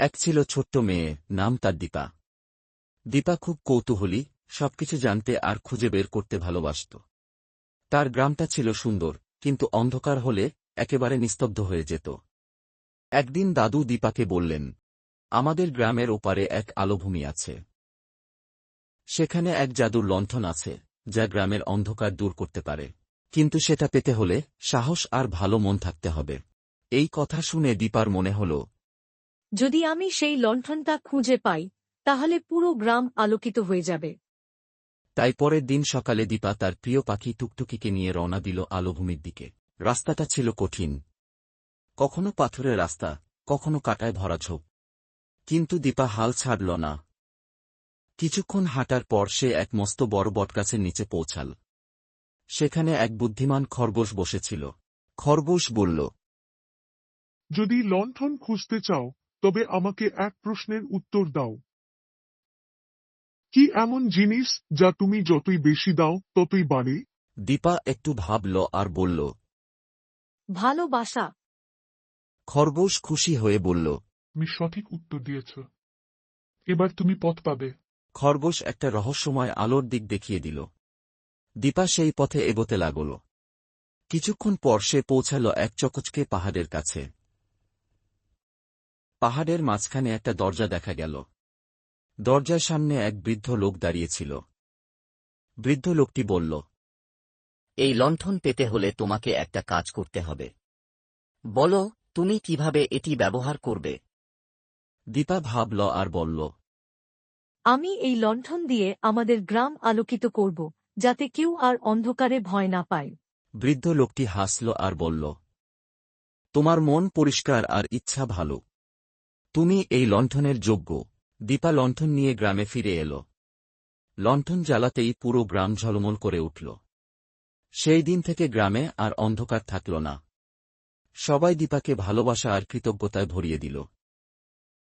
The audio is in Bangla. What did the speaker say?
এক ছিল ছোট্ট মেয়ে, নাম তার দীপা। দীপা খুব কৌতূহলী, সবকিছু জানতে আর খুঁজে বের করতে ভালোবাসত। তার গ্রামটা ছিল সুন্দর, কিন্তু অন্ধকার হলে একেবারে নিস্তব্ধ হয়ে যেত। একদিন দাদু দীপাকে বললেন, আমাদের গ্রামের ওপারে এক আলোভূমি আছে। সেখানে এক জাদুর লণ্ঠন আছে, যা গ্রামের অন্ধকার দূর করতে পারে। কিন্তু সেটা পেতে হলে সাহস আর ভালো মন থাকতে হবে। এই কথা শুনে দীপার মনে হল যদি আমি সেই লণ্ঠনটা খুঁজে পাই তাহলে পুরো গ্রাম আলোকিত হয়ে যাবে। তাই পরের দিন সকালে দীপা তার প্রিয় পাখি টুকটুকিকে নিয়ে রওনা দিল আলোভূমির দিকে। রাস্তাটা ছিল কঠিন। কখনো পাথরের রাস্তা কখনো কাটায় ভরা ঝোপ। কিন্তু দীপা হাল ছাড়ল না। কিছুক্ষণ হাঁটার পর সে এক মস্ত বড় বটগাছের নিচে পৌঁছাল। সেখানে এক বুদ্ধিমান খরগোশ বসেছিল। খরগোশ বলল যদি লণ্ঠন খুঁজতে চাও তবে আমাকে এক প্রশ্নের উত্তর দাও। কি এমন জিনিস যা তুমি যতই বেশি দাও ততই বাড়ে? দীপা একটু ভাবল আর বলল ভালোবাসা খরগোশ খুশি হয়ে বলল তুমি সঠিক উত্তর দিয়েছ। এবার তুমি পথ পাবে। খরগোশ একটা রহস্যময় আলোর দিক দেখিয়ে দিল। দীপা সেই পথে এগোতে লাগল। কিছুক্ষণ পর সে পৌঁছাল এক চকচকে পাহাড়ের কাছে। পাহাড়ের মাঝখানে একটা দরজা দেখা গেল। দরজার সামনে এক বৃদ্ধ লোক দাঁড়িয়েছিল। বৃদ্ধ লোকটি বলল এই লণ্ঠন পেতে হলে তোমাকে একটা কাজ করতে হবে। বলো তুমি কীভাবে এটি ব্যবহার করবে? দীপা ভাবল আর বলল আমি এই লণ্ঠন দিয়ে আমাদের গ্রাম আলোকিত করব যাতে কেউ আর অন্ধকারে ভয় না পায়। বৃদ্ধ লোকটি হাসল আর বলল তোমার মন পরিষ্কার আর ইচ্ছা ভালো। তুমি এই লণ্ঠনের যোগ্য। দীপা লণ্ঠন নিয়ে গ্রামে ফিরে এল। লণ্ঠন জ্বালাতেই পুরো গ্রাম ঝলমল করে উঠল। সেই দিন থেকে গ্রামে আর অন্ধকার থাকল না। সবাই দীপাকে ভালোবাসা আর কৃতজ্ঞতায় ভরিয়ে দিল।